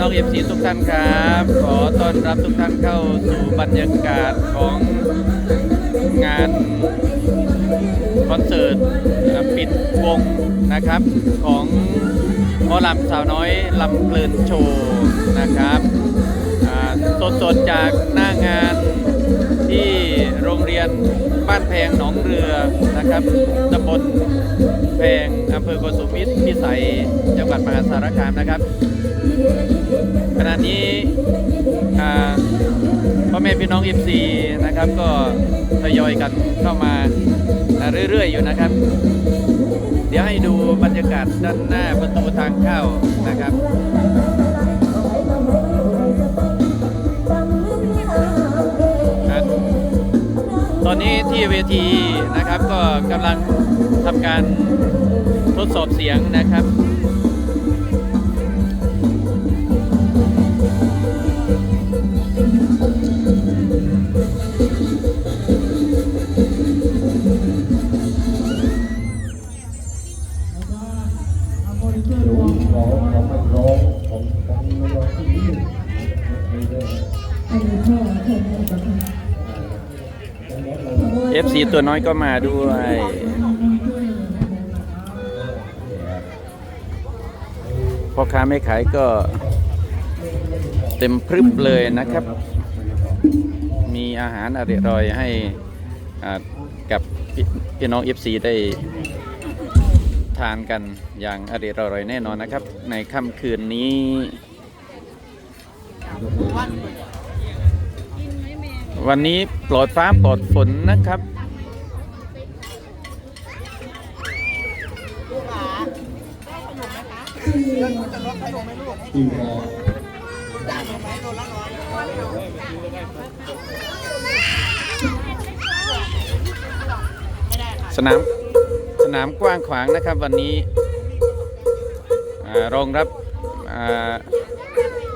น้องเอฟซีทุกท่านครับ ขอต้อนรับทุกท่านเข้าสู่บรรยากาศของงานคอนเสิร์ตปิดวงนะครับ ของหมอลำสาวน้อยลำเพลินโชว์นะครับสดๆจากหน้างาน ที่โรงเรียนบ้านแพงหนองเรือนะครับตำบลแพงอำเภอโกสุมพิษพิสัยจังหวัดมหาสารคามนะครับ ขณะนี้พ่อแม่พี่น้อง FC นะครับ ก็ทยอยกันเข้ามาเรื่อยๆอยู่นะครับ เดี๋ยวให้ดูบรรยากาศด้านหน้าประตูทางเข้านะครับ อนนี้ที่เวทีนะครับก็กำลังทำการทดสอบเสียงนะครับ ตัวน้อยก็มาด้วยพ่อค้าไม่ขายก็เต็มพรึบเลยนะครับ มีอาหารอร่อยๆให้กับพี่พี่น้อง FC ได้ทานกันอย่างอร่อยๆแน่นอนนะครับ ในค่ำคืนนี้วันนี้ปลอดฟ้าปลอดฝนนะครับ ที่พอสนามสนามกว้างขวางนะครับวันนี้รองรับ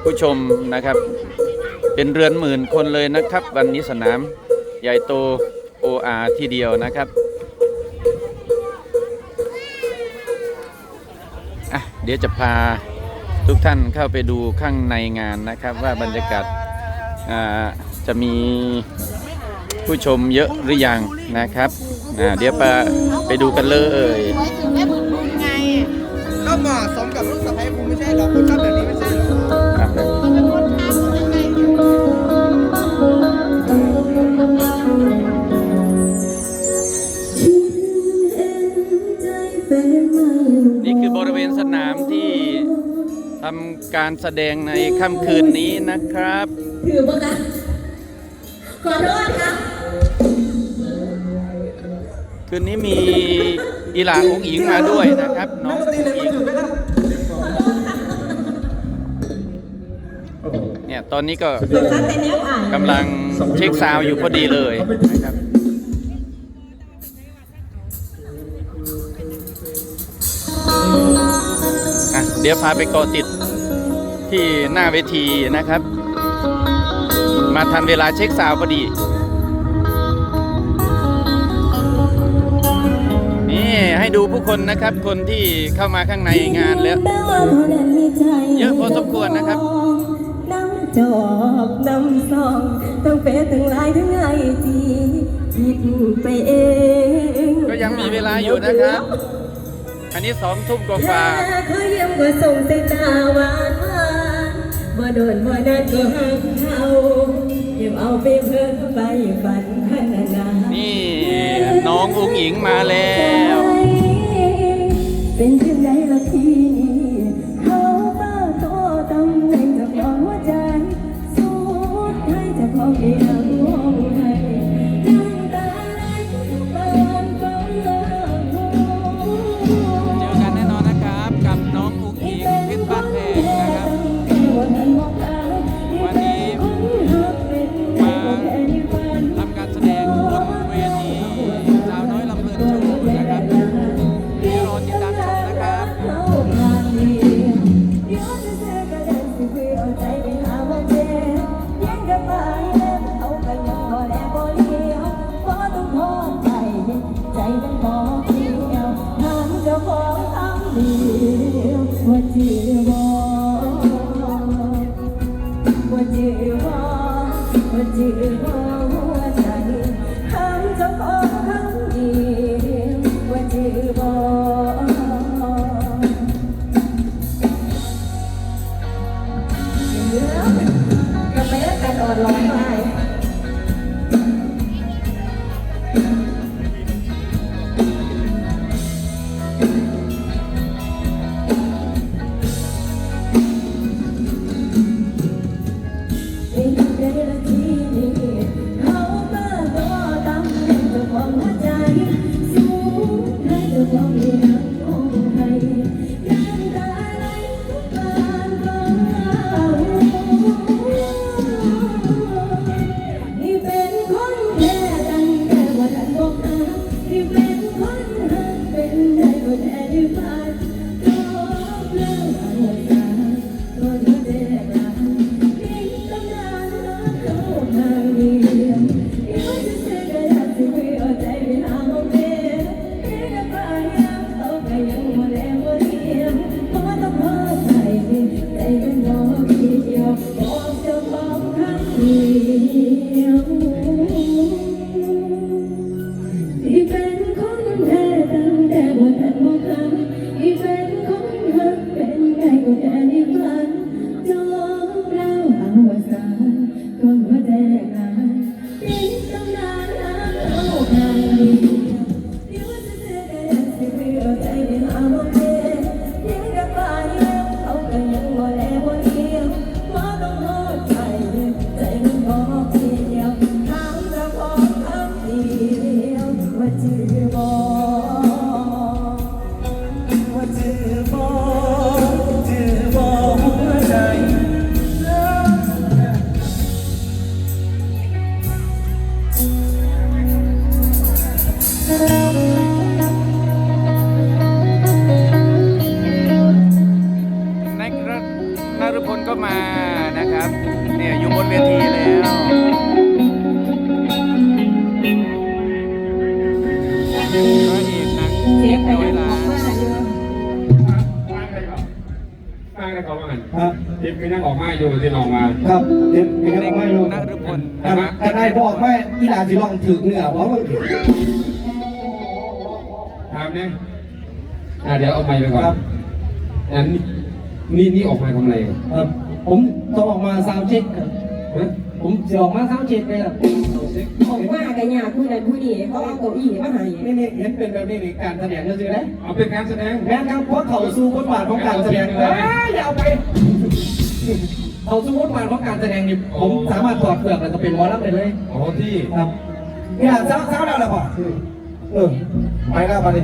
ผู้ชมนะครับ เป็นเรือนหมื่นคนเลยนะครับ วันนี้สนามใหญ่โต OR ที่เดียวนะครับอะเดี๋ยวจะพา ทุกท่านเข้าไปดูข้างในงานนะครับ ว่าบรรยากาศอ่าจะมีผู้ชมเยอะหรือยังนะครับอ่าเดี๋ยวไปไปดูกันเลยไว้ถึงได้บุญบุญไงก็เหมาะสมกับลูกสะใภ้คุณไม่ใช่เหรอคุณชอบแบบนี้ไม่ใช่เหรอครับเป็นคนทำยังไงนี่คือบริเวณสนามที่ ทำการแสดงในค่ำคืนนี้นะครับ ถือปะคะขอโทษค่ะคืนนี้มีอีหลาองอิงมาด้วยนะครับ น้องอุ๋งอิงเนี่ยตอนนี้ก็ขอคัดแต่แนวอ่านกำลังเช็คซาวด์อยู่พอดีเลยนะครับ เดี๋ยวพาไปเกาะติดที่หน้าเวทีนะครับ มาทันเวลาเช็คซาวด์พอดี นี่ให้ดูผู้คนนะครับ คนที่เข้ามาข้างในงานแล้ว เยอะพอสมควรนะครับน้ำจอบน้ำซองตั้งเฟซตั้งไลน์ทั้งไอจีคิดไปเอง ก็ยังมีเวลาอยู่นะครับ อันนี้สองทุ่มกว่าแค่เขาเยี่ยมก็ส่งสายตาหวานหวานบ่โดนบ่นานก็หักเขาเก็บเอาไปเพิ่มไปฝันพันนาๆนี่น้องอุ้งอิงมาแล้ว ใจห้เจ้าของ เนี่ยอยู่บนเวทีแล้ว พระเอกหนังเสียงไปร้อยัยงอล้าอกนมาอยู่ฟังได้ก่อนว่างันครับทิพย์ก็ยังออกมาอยู่ที่ลองมาครับเด็กเป็นเด็ยักงไม่ารพลแต่นะครับแต่นายบอกว่าอีหลาสิลองถือเนื้อเพราะมันถามเนี่ยอะเดี๋ยวเอาไม้ไปก่อนครับอันนี้นี่นี่ออกมาทำอะไรครับ ผมต้องออกมาซาวด์เช็คครับฮะผมจะออกมาซาวด์เช็คเลยครับออกมากันยากผู้ใดผู้นี้เขาเอาเก้าอี้มาให้นี่นี่เห็นเป็นแบบนี้นี่การแสดงก็คือได้เอาเป็นการแสดงแม้ครับเพราะเขาสู้บทบาทของการแสดงเลยอย่าเอาไปเขาสู้บทบาทของการแสดงนี่ผมสามารถถอดเปลือกแล้วก็เป็นหมอลำได้เลยอ๋อที่ครับเนี่ยซาวซาวแล้วล่ะพ่อเออไปแล้วมาดิ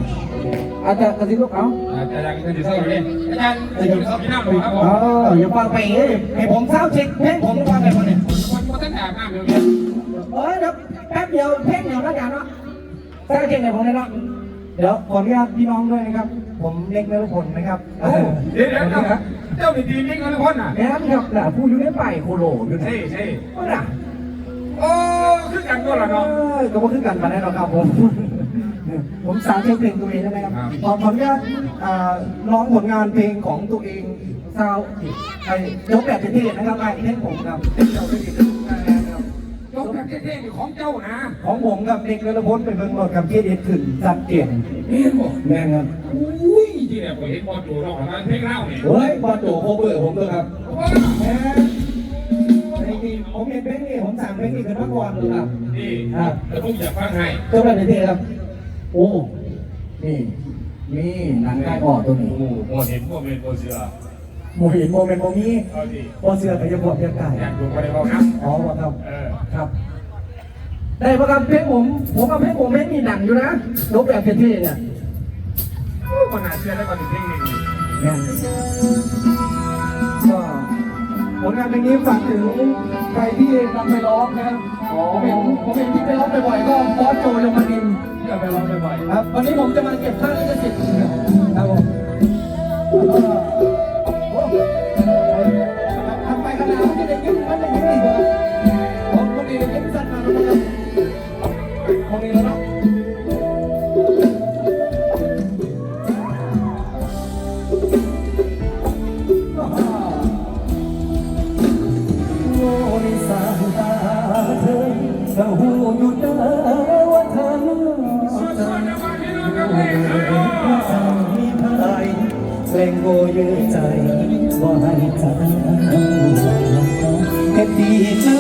อาจจะกระซิบลูกเขาอาจารย์ก็จะเศร้าเลยอาจารย์จะอยู่เขาพี่น้ำหรอครับผอ๋มออย่าฟังไปเอ้ยให้ผมซาวเช็คเพลงผมฟังไปคนเนี่ยคนคนท่านอาบน้ำเดี๋ยวเออเดี๋ยวแป๊บเดียวเพลงเดียวแล้วกันเนาะซาวเช็คให้ผมเลยเนาะเดี๋ยวขออนุญาตพี่น้องด้วยนะครับ ผมเล็กนรพลนะครับเดี๋ยวเดี๋ยวเจ้าหนีดีนิ่งกันทุกคนอะแม่นครับน่ะผู้อยู่ในป่ายโคโลอยู่ไหนใช่ใช่ก็น่ะโอ้ขึ้นกันก็ละเอเนาะอก็มาขึ้นกันมาแน่นอนครับผม ผมสาวเช็คเพลงตัวเองได้ไหมครับครับ ขอขออนุญาตอ่าร้องผลงานเพลงของตัวเองซาวไอ้ยกแบบเท่ๆนะครับไอ้เพลงผมครับเจ้าได้ดีครับยกกันเท่ๆของเจ้านะของผมกับเด็กนรพลไปเบิ่งรถกับเคสเอ็ดขึ้นสัดเกียงเห็นบ่แม่งครับอุ้ยที่เนี่ยผมเห็นบอลดูรอบมาเพลงเล่าเนี่ยเฮ้ยบอลโจโคเบอร์ผมด้วยครับโอ้แม่จริงๆผมเห็นเพลงนี้ผมสั่งเพลงนี้ขึ้นมาก่อนเลยครับนี่ครับแล้วผมอยากฟังให้เจ้าแบบเท่ๆครับ โอ้นี่นี่หนังใต้ออกตัวนี้โอ้โหเห็นพวกเป็นโบเสือโมเห็นโมเมนต์โมมีเอาดิพอเสือไปจะบอกเรียบกายอยากดูไปเลยบอกนะอ๋อว่าครับเออครับ ได้ประกับเพลงผม ผมกับเพลงผมเพลงมีหนังอยู่นะลบแบบเท่ๆเนี่ยมันน่าเชื่อแล้วก็ถึงเพลงหนึ่งแม่นก็ผลงานเพลงนี้ฝากถึงใครที่นำไปร้องนะครับผมเห็นผมเห็นที่ไปร้องบ่อยๆก็บอสโจยมนิน ทร์เชื่อไปร้องบ่อยครับ วันนี้ผมจะมาเก็บค่าลิขสิทธิ์ครับผมแล้วก็ ล้งโง่เยือใจว่าให้ใจเฮ็ดดีจั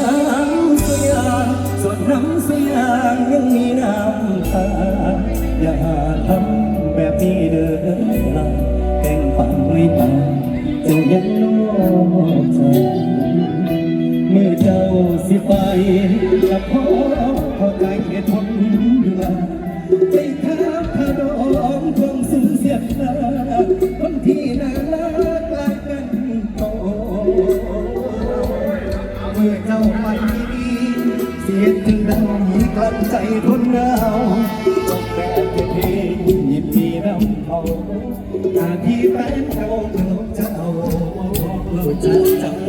งยังมีน้ำตาอย่าทำแบบนี้เด้อแก่งฝังไม่ตายจ้ายังนอกใจเมื่อเจ้าสิไปกับพอเข้าใจเหตุผลอยู่ละใจข้าขะดองคงสูญเสียหน้า เสียถึงดังมีกลั้นใจทนหนาวจบแบบเพลงยินดีน้ำเขาหน้าที่แฟนเขาเจ้าเจ้าจะจ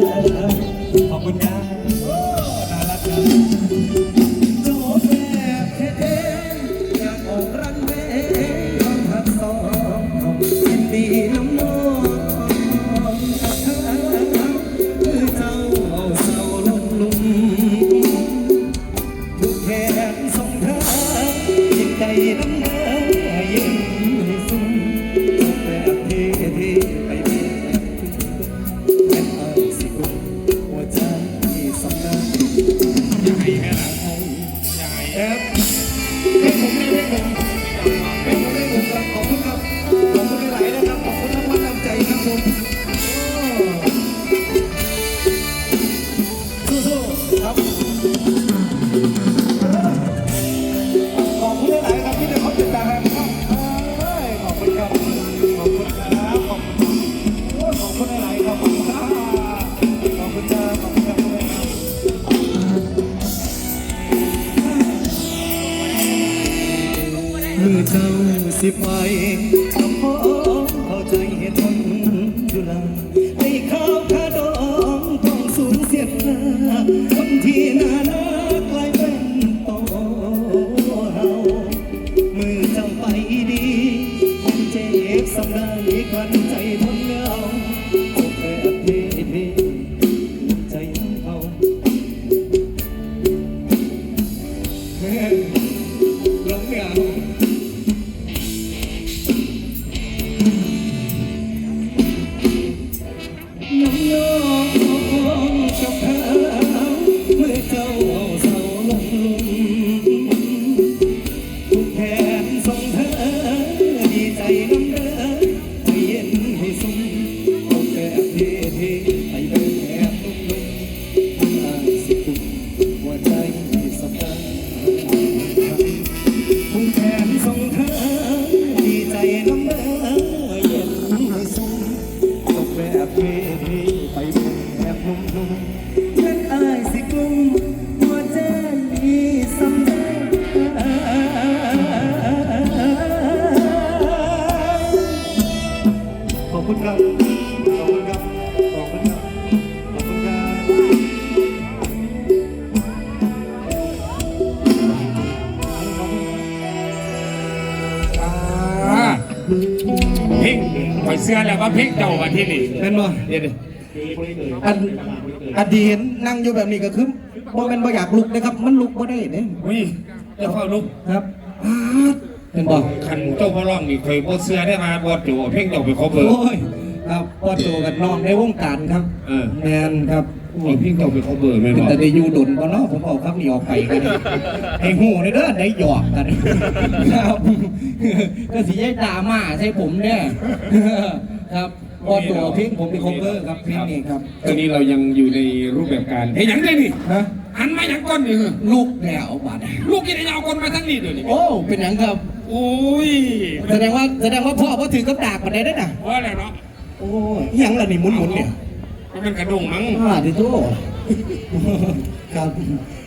วว่าเพลงเจ้าวันที่นี่เป็นบ่เดี๋ยวดิอันอดีตนั่งอยู่แบบนี้ก็คือบ่แม่นบ่อยากลุกนะครับ มันลุกบ่ได้เด้อุ้ยเจ้าเข้าลุกครับเป็นบ่คันเจ้าพ่อร้องนี่เคยบ่เสื้อได้มาบ่จูเพลงเจ้าไปครบเลยโอ้ยครับพอโตกับน้องในวงการครับเออแมนครับเอาเพลงเจ้าไปครบเลยแม่นเป็นบ่แต่ได้อยู่ดนบ่เนาะผมเอาครับนี่ออกไปกันไอ้หูนี่เด้อได้หยอกกันครับก็สิยายดราม่าใช่ผมเนี่ย ครับพอตัวเพลงผมเป็นคอเวอร์ครับเพลงนี้ครับตอนนี้เรายังอยู่ในรูปแบบการเฮ้ยหยังได้นี่ฮะหันมาหยังก้อนนี่เหรอลูกแล้วบัดลูกยังได้เอาก้นมาทั้งนี้เดี๋ยวนี้โอ้เป็นหยังครับโอ้ยแสดงว่าแสดงว่าพ่อพ่อถือกับดากมาได้ด้วยนะว่าแล้วเนาะโอ้ยอิหยังล่ะนี่หมุนหมุนๆเนี่ยมันเป็นกระดงมั้งอ่าดิโตครับ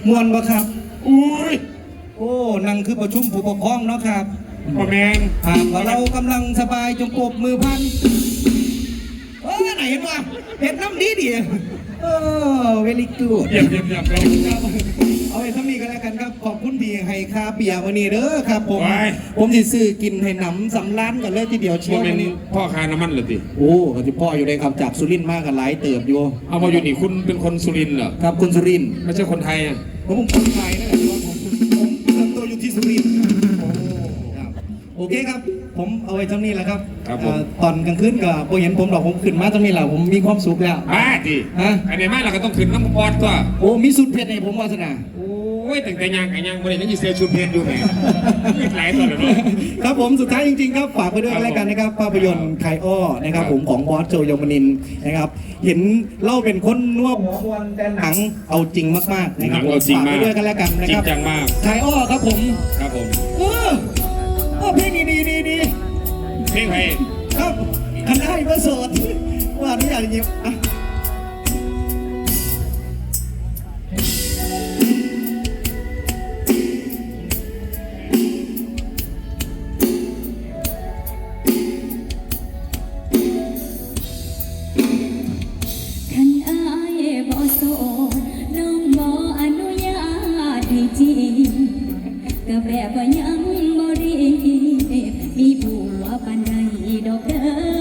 มวนปะครับอุ้ยโอ้นั่งคือประชุมผู้ปกครองเนาะครับพ่อแมงหากว่าเรากำลังสบายจงปรบมือพัน เออไหนเห็นว่าเห็นน้ำดีดีเออเวลิกูดเยี่ยมเยี่ยมเยี่ยมเลยเอาไว้เท่านี้ก็แล้วกันครับ ขอบคุณที่ให้ค่าเบียร์วันนี้เด้อครับผมไว้ผมสิซื้อกินให้หนำสำล้านกันเลยทีเดียวเชีพ่ยอวเป็วันนนี้พ่อค้าน้ำมันเหรอติโอ้ก็จะพ่ออยู่ในคำจากสุรินทร์มากกันหลายเติบอยู่เอามาอยู่นี่คุณเป็นคนสุรินทร์เหรอครับคุณสุรินทร์ไม่ใช่คนไทยอะผมคนไทยนะครับแต่ว่าผมผมเติบโตอยู่ที่สุรินทร์ครับโอเคครับ ผมเอาไว้เท่านี้แหละครับครับผม เอ่อตอนกลางคืนก็บ่เห็นผมดอกผมขึ้นมาเท่านี้แหละผมมีความสุขแล้วบ้าดิฮะ อันนี้ไม่เราก็ต้องขึ้นน้ำบอดตัวโอ้มีสุดเพชรในผมวาสนา โอ้ยอ้ยแต่งแต่ยางกับยางบริเวณนี้เสียชุดเพชรอยู่แหมมีหลายตัวเลยเนาะ ครับผมสุดท้ายจริงๆครับฝากไปด้วยกันแล้วกันนะครับภาพยนตร์ไคอ้อนะครับผมของบอสโจยมนินทร์นะครับ เห็นเล่าเป็นคนนัวหัวมวนแต่หนังเอาจริงมากๆนะหคนัรับงเราจริงฝากมาไปกด้วยกันแล้วกันนะจริคงรับจังมาก ไคอ้อครับผม ครับผม เออเออเพ ลงดีดีดีดีเพลงไทยครับคันได้เพื่อโสดว่าอนุญาตจริงๆอะคันอายบ่โสดน้องบ่อนุญาตให้จริงก็แบบว่ายังบ่รี มีผัวปานใดดอกเด้อ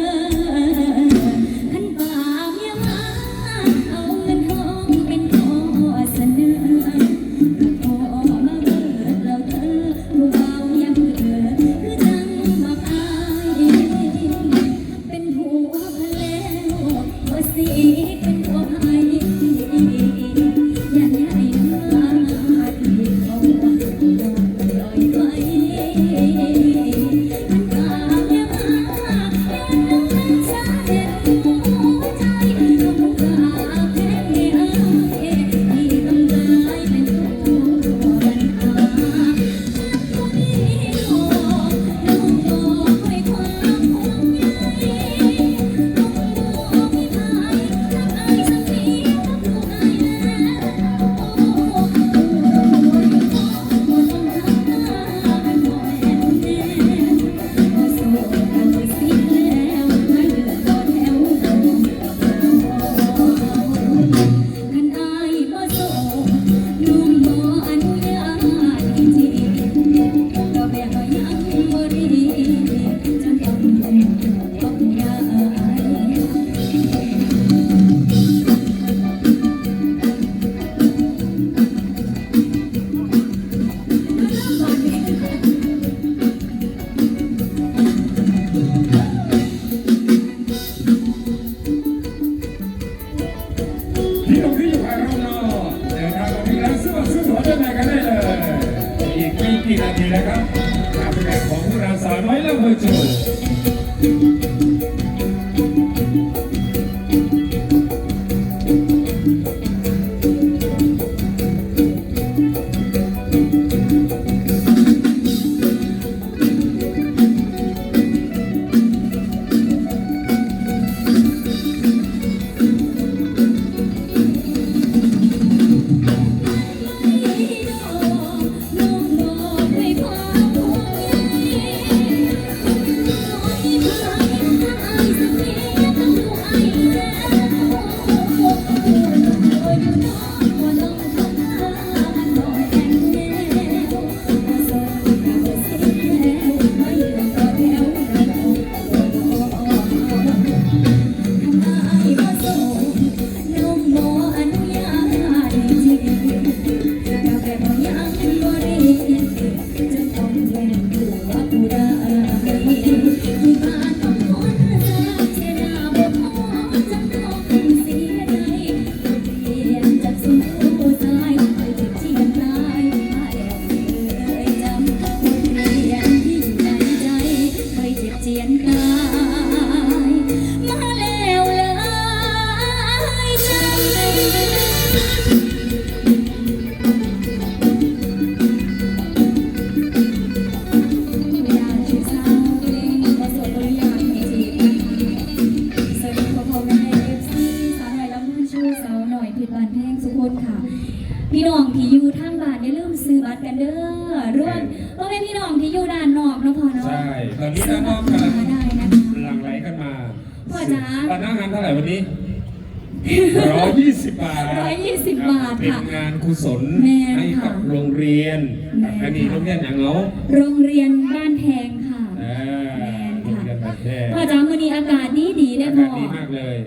ร้อยยี่สิบบาทร้อยยี่สิบบาทเป็นค่ะ งานกุศลแม่นให้กับค่ะโรงเรียนแม่นอันนี้โรงเรียนอย่างเหงาโรงเรียนบ้านแพงค่ะอ่าแม่นโรงเรียนแบบแท้พ่อจ๋ามื้อนี้อากาศดีดีๆได้อาพ่กาอศดีมากเลย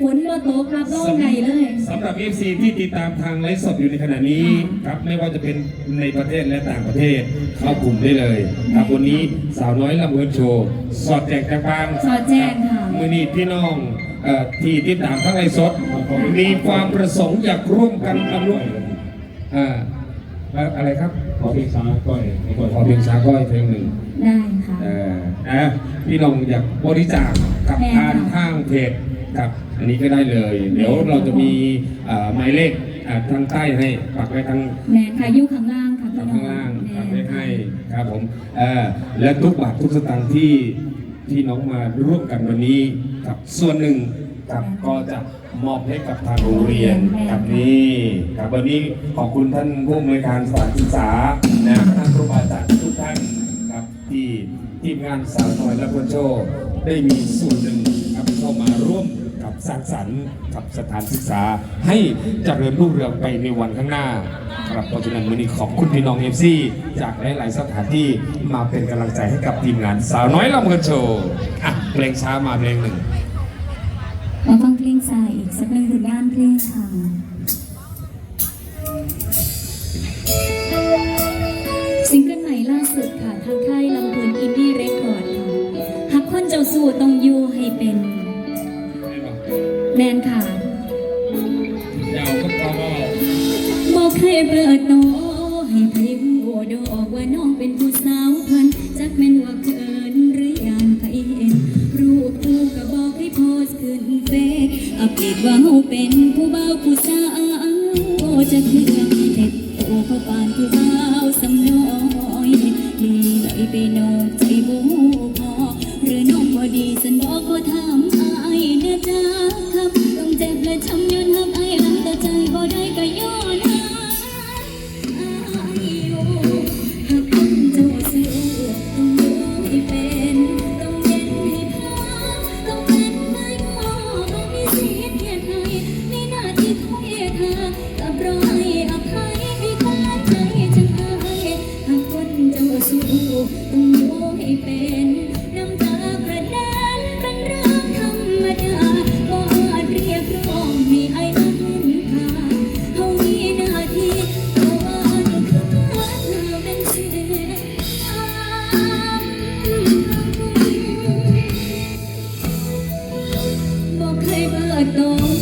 ฝนบ่ตกรับรองได้เลย สำหรับ FC ที่ติดตามทางไลฟ์สดอยู่ในขณะนี้ครับไม่ว่าจะเป็นในประเทศและต่างประเทศเข้ากลุ่มได้เลยครับวันนี้สาวน้อยลำเพินโชว์ สอดแจกจากบางสอดแจ้งค่ะ มือนี้พี่น้องเอ่อ ที่ติดตามทั้งไลฟ์สด มีความประสงค์อยากร่วมกันอำนวยเอ่ออแล้วอะไรครับ ขอเพลงช้าก้อยในก่อนขอเพลงช้าก้อยเพลงหนึ่งได้ค่ะเออนะพี่น้องอยากบริจาคกับแม่ทานค่ะข้างเพจครับ อันนี้ก็ได้เลย เดี๋ยวเราจะมีเอ่อหมายเลขอ่าทางใต้ให้ปักไว้ทางแมนค่ะอยู่ข้างล่างค่ะพี่น้องข้างล่างแมปักนไว้ให้ครับผมเออและทุกบาททุกสตางค์ที่ ที่น้องมาร่วมกันวันนี้กับส่วนหนึ่งครับก็จะมอบให้กับทางโรงเรียนครับนี่ครับวันนี้ขอบคุณท่านผู้อำนวยการสถานศึกษานะท่านครูบาอาจารย์ทุกท่านครับที่ทีมงานสาวน้อยและคนโชว์ได้มีส่วนหนึ่งครับเข้ามาร่วมกับ สร้างสรรค์กับสถานศึกษาให้เจริญรุ่งเรืองไปในวันข้างหน้าครับเพราะฉะนั้นวันนี้ขอบคุณพี่น้องเอฟซีจากหลาย ๆ สถานที่มาเป็นกำลังใจให้กับทีมงานสาวน้อยลำเงินโชว์อะเพลงช้ามาเพลงหนึ่งมาฟังเพลงสายอีกสักหนึ่งผลงานเพลงค่ะซิงเกิลใหม่ล่าสุดค่ะทางค่ายลำพูนอินดี้เรคคอร์ดค่ะหักคนเจ้าสู่ต้องอยู่ให้เป็น แมนค่ะยาวก็พอบอกให้เปิดโตให้ใครหูดอกว่าน้องเป็นผู้สาวเพิ่นจักแม่นว่าเขินหรือยานใครเห็นรูปคู่ก็บอกให้โพสต์ขึ้นเฟซอัปเดตว่าเฮาเป็นผู้เบาผู้สาวโอ้จะเถื่อนเด็ดโตเพราะปานผู้เบาสำน้อยดีไหลไปนอก ได้ก็ย้อน ดโตก็บ่เป็น